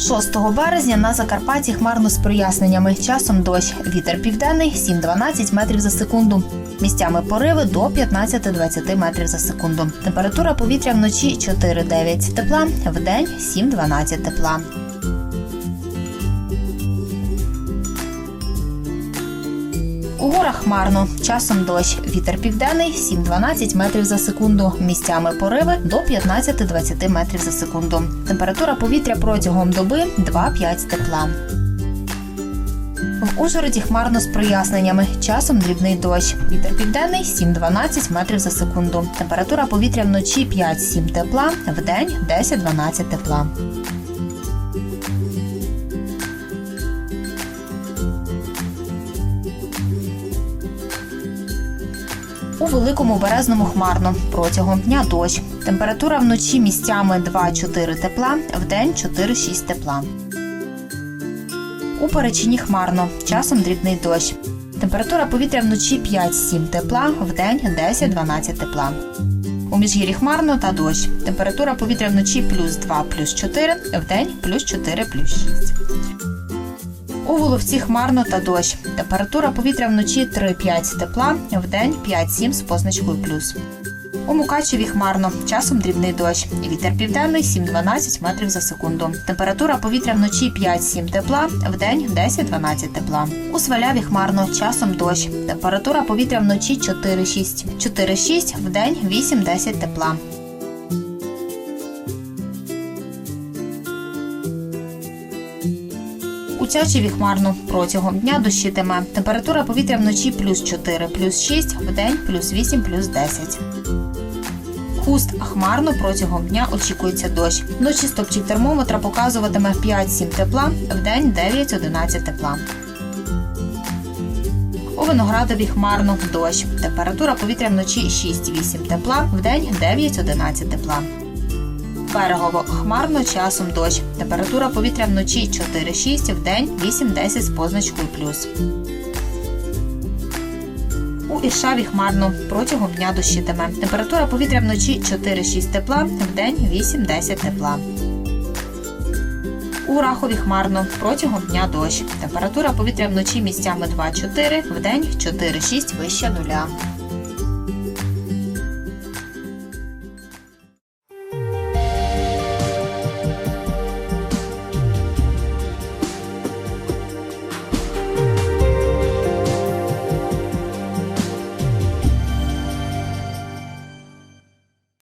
6 березня на Закарпатті хмарно з проясненнями. Часом дощ. Вітер південний 7-12 метрів за секунду. Місцями пориви до 15-20 метрів за секунду. Температура повітря вночі 4-9 тепла, вдень 7-12 тепла. У горах хмарно, часом дощ. Вітер південний 7-12 метрів за секунду. Місцями пориви до 15-20 метрів за секунду. Температура повітря протягом доби 2-5 тепла. В Ужгороді хмарно з проясненнями. Часом дрібний дощ. Вітер південний 7-12 метрів за секунду. Температура повітря вночі 5-7 тепла, вдень 10-12 тепла. У великому березному хмарно. Протягом дня дощ. Температура вночі місцями 2-4 тепла, вдень 4-6 тепла. У перечині хмарно. Часом дрібний дощ. Температура повітря вночі 5-7 тепла, вдень 10-12 тепла. У міжгір'ї хмарно та дощ. Температура повітря вночі плюс 2, плюс 4, вдень плюс 4, плюс 6. У Воловці хмарно та дощ. Температура повітря вночі 3-5 тепла, вдень 5-7 з позначкою плюс. У Мукачеві хмарно, часом дрібний дощ. Вітер південний 7-12 метрів за секунду. Температура повітря вночі 5-7 тепла, вдень 10-12 тепла. У Сваляві хмарно, часом дощ. Температура повітря вночі 4-6. 4-6, вдень 8-10 тепла. У Тячеві хмарно протягом дня дощитиме. Температура повітря вночі плюс 4, плюс 6, вдень плюс 8, плюс 10. Хуст хмарно протягом дня очікується дощ. Вночі стопчик термометра показуватиме 5-7 тепла, вдень 9-11 тепла. У Виноградові хмарно дощ. Температура повітря вночі 6-8 тепла, вдень 9-11 тепла. Берегово хмарно часом дощ. Температура повітря вночі 4-6, вдень 8-10 з позначкою плюс. У Іршаві хмарно протягом дня дощитиме. Температура повітря вночі 4-6 тепла, вдень 8-10 тепла. У Рахові хмарно протягом дня дощ. Температура повітря вночі місцями 2-4, вдень 4-6 вище нуля.